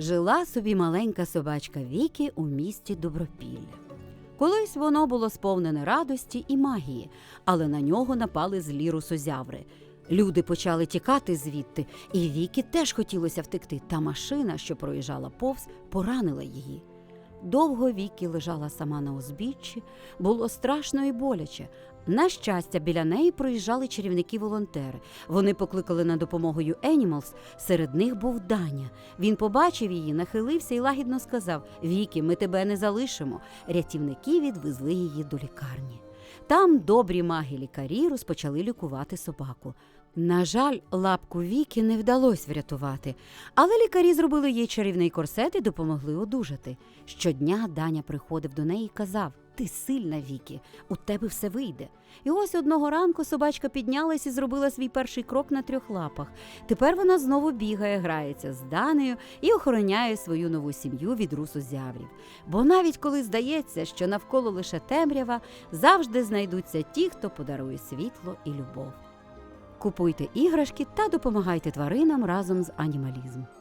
Жила собі маленька собачка Вікі у місті Добропілля. Колись воно було сповнене радості і магії, але на нього напали злі русозяври. Люди почали тікати звідти, і Вікі теж хотілося втекти, та машина, що проїжджала повз, поранила її. Довго віки лежала сама на узбіччі, було страшно і боляче. На щастя, біля неї проїжджали чарівники-волонтери. Вони покликали на допомогу Енімалс. Серед них був Даня. Він побачив її, нахилився і лагідно сказав: Вікі, ми тебе не залишимо. Рятівники відвезли її до лікарні. Там добрі маги лікарі розпочали лікувати собаку. На жаль, лапку Вікі не вдалося врятувати, але лікарі зробили їй чарівний корсет і допомогли одужати. Щодня Даня приходив до неї і казав: Ти сильна, Вікі, у тебе все вийде. І ось одного ранку собачка піднялась і зробила свій перший крок на трьох лапах. Тепер вона знову бігає, грається з Данею і охороняє свою нову сім'ю від русозяврів. Бо навіть коли здається, що навколо лише темрява, завжди знайдуться ті, хто подарує світло і любов. Купуйте іграшки та допомагайте тваринам разом з анімалізм.